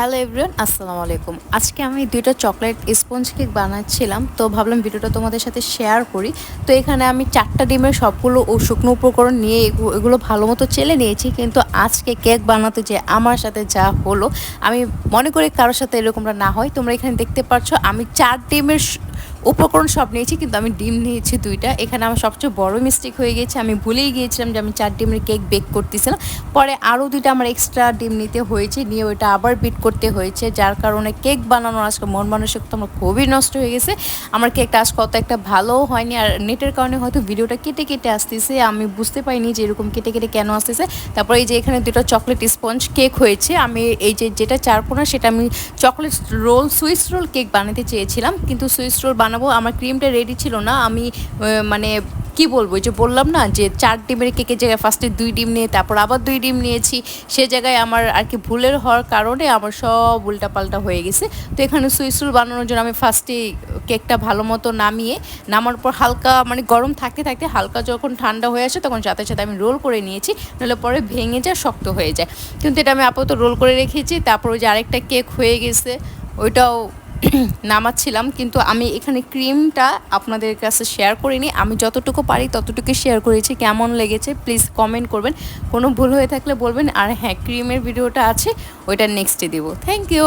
Hello everyone, আসসালামু আলাইকুম। আজকে আমি দুইটা চকলেট স্পঞ্জ কেক বানাচ্ছিলাম, তো ভাবলাম ভিডিওটা তোমাদের সাথে শেয়ার করি। তো এখানে আমি চারটা ডিমের সবগুলো ও শুকনো উপকরণ নিয়ে এগু- এগুলো ভালো মতো চেলে নিয়েছি, কিন্তু আজকে কেক বানাতে যে আমার সাথে যা হলো, আমি মনে করি কারোর সাথে এরকমটা না হয়। তোমরা এখানে দেখতে পাচ্ছ আমি চার ডিমের উপকরণ সব নিয়েছি, কিন্তু আমি ডিম নিয়েছি দুইটা। এখানে আমার সবচেয়ে বড় মিস্টেক হয়ে গেছে আমি ভুলেই গিয়েছিলাম যে আমি চার ডিমের কেক বেক করতেছিলাম। পরে আরও দুইটা আমার এক্সট্রা ডিম নিতে হয়েছে, নিয়ে ওইটা আবার বিট করতে হয়েছে, যার কারণে কেক বানানোর আজকে মন মানসিক তো আমার খুবই নষ্ট হয়ে গেছে। আমার কেকটা আজ কত একটা ভালোও হয়নি, আর নেটের কারণে হয়তো ভিডিওটা কেটে কেটে আসতেছে। আমি বুঝতে পারিনি যে এরকম কেটে কেটে কেন আসতেছে। তারপরে এই যে এখানে দুটো চকলেট স্পঞ্জ কেক হয়েছে, আমি এই যে যেটা চারকোনা সেটা আমি chocolate roll swiss roll cake বানাতে চেয়েছিলাম, কিন্তু সুইস রোল বানাবো। আমার ক্রিমটা রেডি ছিল না। আমি মানে কি বলব যে বললাম না যে চার ডিমের কেকের জায়গায় ফার্স্টে দুই ডিম নিয়ে, তারপর আবার দুই ডিম নিয়েছি, সে জায়গায় আমার আর কি ভুলের হওয়ার কারণে আমার সব উল্টাপাল্টা হয়ে গেছে। তো এখানে সুইস রোল বানানোর জন্য আমি ফার্স্টে কেকটা ভালো মতো নামিয়ে, নামার পর হালকা মানে গরম থাকতে থাকতে হালকা যখন ঠান্ডা হয়ে আসে, তখন সাথে সাথে আমি রোল করে নিয়েছি, নাহলে পরে ভেঙে যায়, শক্ত হয়ে যায়। কিন্তু এটা আমি আপাতত রোল করে রেখেছি। তারপর ওই যে আরেকটা কেক হয়ে গেছে, ওইটাও নামাচ্ছিলাম, কিন্তু আমি এখানে ক্রিমটা আপনাদের কাছে শেয়ার করিনি। আমি যতটুকু পারি ততটুকু শেয়ার করেছি। কেমন লেগেছে প্লিজ কমেন্ট করবেন। কোনো ভুল হয়ে থাকলে বলবেন। আর হ্যাঁ ক্রিমের ভিডিওটা আছে, ওইটা নেক্সটে দিব। Thank you